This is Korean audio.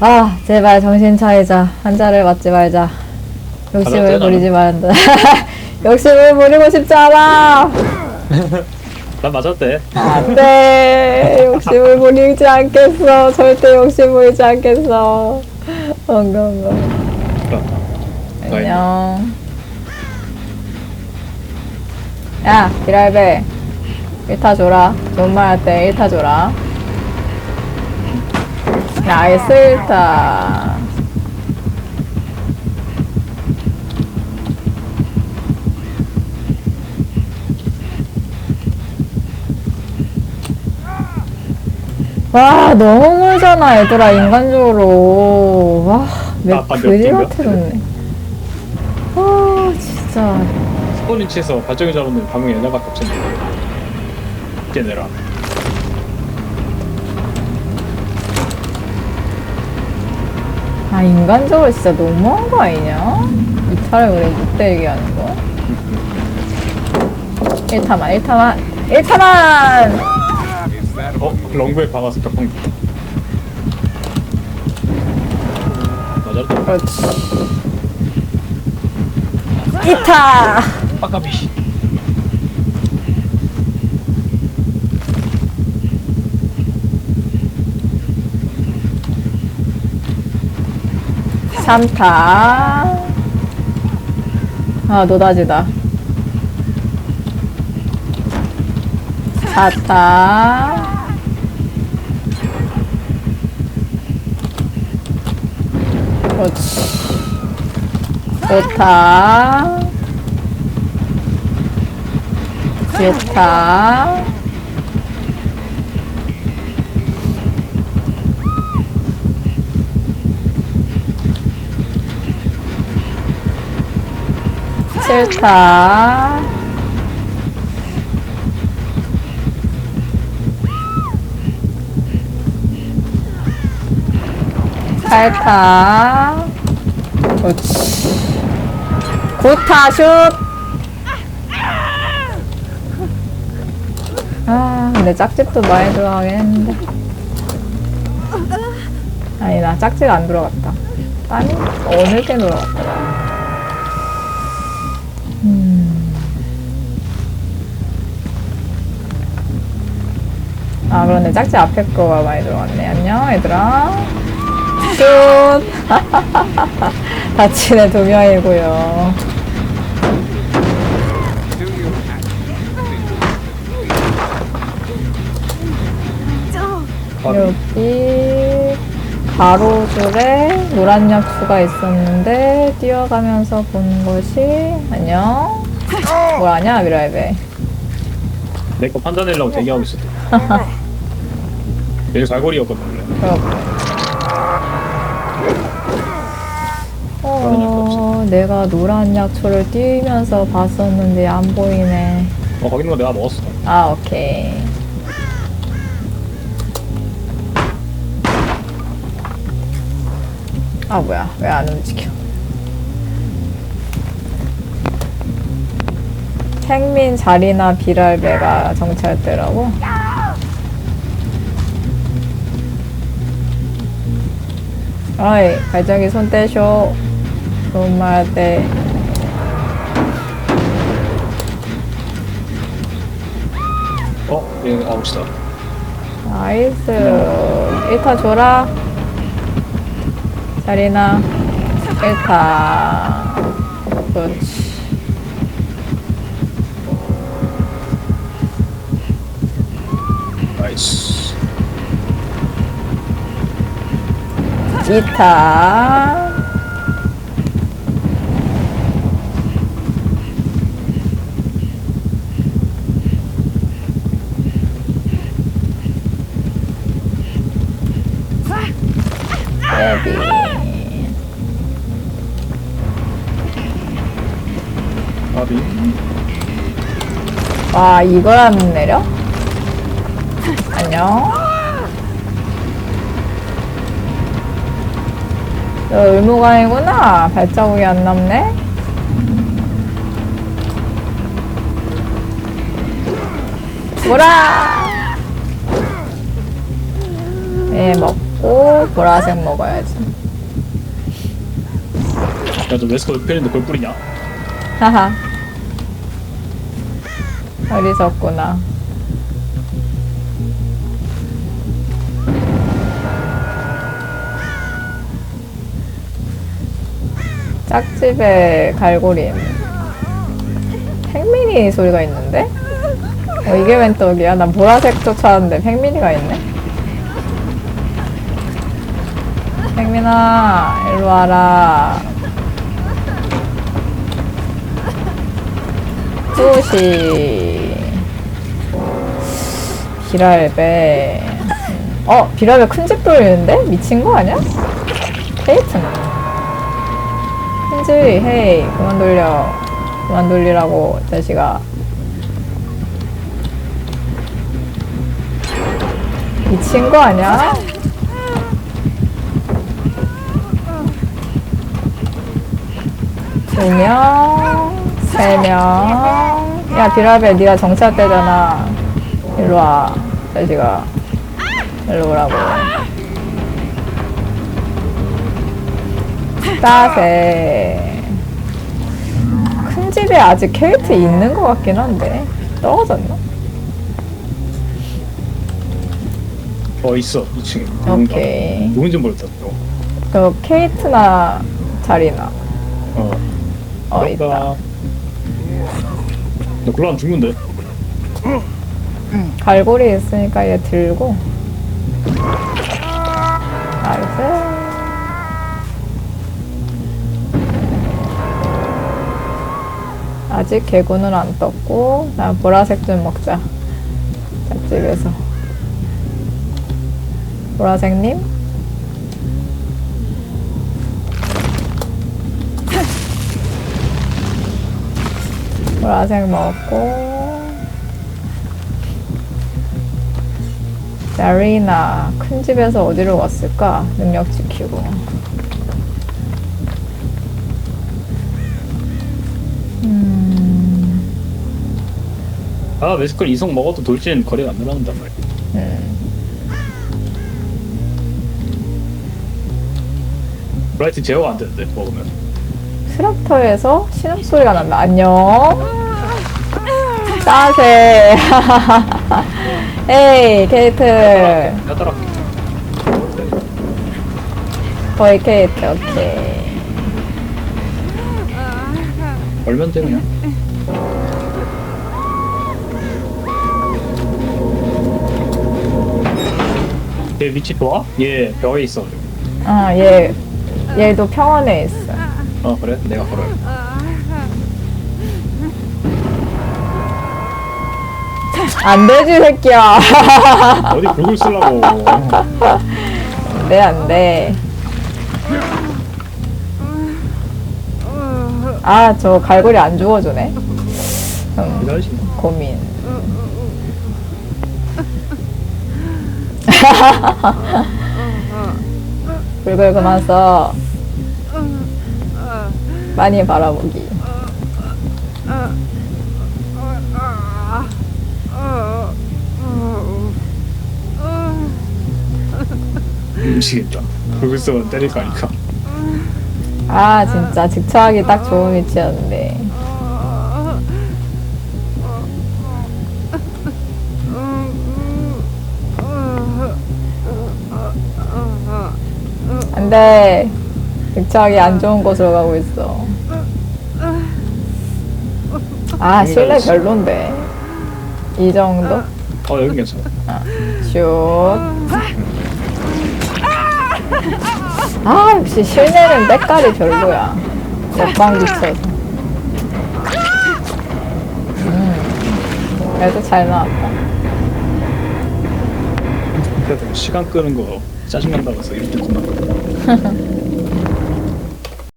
아, 제발 정신 차리자. 한자를 맞지 말자. 욕심을 부리지 말자. 욕심을 부리고 싶지 않아. 난 맞았대. 안 돼. 욕심을 부리지 않겠어. 절대 욕심 부리지 않겠어. 엉엉엉. 안녕. 야, 비랄배. 1타 줘라. 좋은 말할 때 1타 줘라. 나이스 1타. 와, 너무 멀잖아, 얘들아, 인간적으로. 와, 맵 아빠 몇 그지 개인가? 같아졌네. 아, 진짜. 스포니치에서 발전기 잡았는데 방금 얘네밖에 없었네. 걔네라. 아, 인간적으로 진짜 너무한 거 아니냐? 이탈을 왜 못돼 얘기하는 거? 1타만, 1타만, 1타만! 어? 롱브에 박아서 격방. 맞았다. 그렇지. 2타! 아까비. 삼타 아, 노다지다. 사타 그렇지. 오타 육타 칠타 팔타 그렇지 구타 슛 아, 근데 짝집도 많이 들어가긴 했는데. 아니, 나 짝집 안 들어갔다. 아니, 어느 때 들어갔다. 음. 아, 그런데 짝집 앞에 거가 많이 들어갔네. 안녕, 얘들아. 슛! 다친 애두 명이고요. 여기 가로줄에 노란 약수가 있었는데 뛰어가면서 본 것이 안녕 뭐하냐 미라이베 내 거 판단하려고 대기하고 있었대. 내일 갈고리였거든. 원래. 어, 내가 노란 약초를 뛰면서 봤었는데 안 보이네 어, 거기 있는 거 내가 먹었어. 아 오케이 아 뭐야 왜 안 움직여 생민 자리나 비랄배가 정찰대라고? 어이 발전기 손 떼쇼 좋은 말 때. 어? 얘 아웃이다. 나이스 1타 줘라 자리나 1타 그렇지 나이스. 2타 예 아비. 와 이걸 안 내려? 안녕 너 의무관이구나 발자국이 안 남네 뭐라 예먹 먹고 보라색 먹어야지. 야너 웨스코 옆에 있는데 그걸 뿌리냐? 하하. 어리석구나. 짝집에 갈고리. 팽민이 소리가 있는데? 어, 이게 웬 떡이야? 난 보라색 쫓아왔는데 팽민이가 있네? 팽민아, 일로 와라. 뚜시 비랄배 어 비랄배 큰 집 돌리는데? 미친 거 아니야? 케이트는 큰집 헤이 그만 돌려 그만 돌리라고 이 자식아 미친 거 아니야? 두 명, 세 명. 야, 비라벨, 네가 정찰대잖아. 일로 와, 자식아. 일로 오라고. 따세. 큰 집에 아직 케이트 있는 것 같긴 한데. 떨어졌나? 어 있어 2층에 오케이. 누군지 모르겠다 너. 그 케이트나 자리나. 어 어? 있다. 너 굴러가면 죽는데 갈고리 있으니까 얘 들고. 나이스. 아직 개구는 안 떴고, 나 보라색 좀 먹자. 짝집에서. 보라색님? 보라색 먹고, 나리나 큰 집에서 어디로 왔을까? 능력 지키고. 음, 아 웨스컬 이성 먹어도 돌진 거리가 안 늘어난단 말이야 음. 브라이트 제어가 안 되는데 먹으면 트랙터에서 신음 소리가 난다. 안녕. 따세. 에이, 케이트. 하더라 거의 케이트, 오케이. 얼면 돼 그냥 얘 위치 좋아? 얘 벽에 있어 아, 얘, 얘도 평원에 있어. 어 그래? 내가 걸어요 안 되지, 새끼야. 어디 불글 쓰려고 안 돼, 안 돼. 아, 저 갈고리 안 주워주네. 음, 고민. 불글 그만 써. 많이 바라보기. 미치겠다 불글 쓰면 때릴 거 아니까 아, 진짜 직처하기 딱 좋은 위치였는데. 안 돼. 직처하기 안 좋은 곳으로 가고 있어. 아, 실내 별론데. 이 정도? 어 여기 괜찮아 슛. 아, 역시 실내는 때깔이 별로야. 옆방 비쳐서. 음, 그래도 잘 나왔다. 그래도 시간 끄는 거 짜증난다고 해서 이렇게 겁나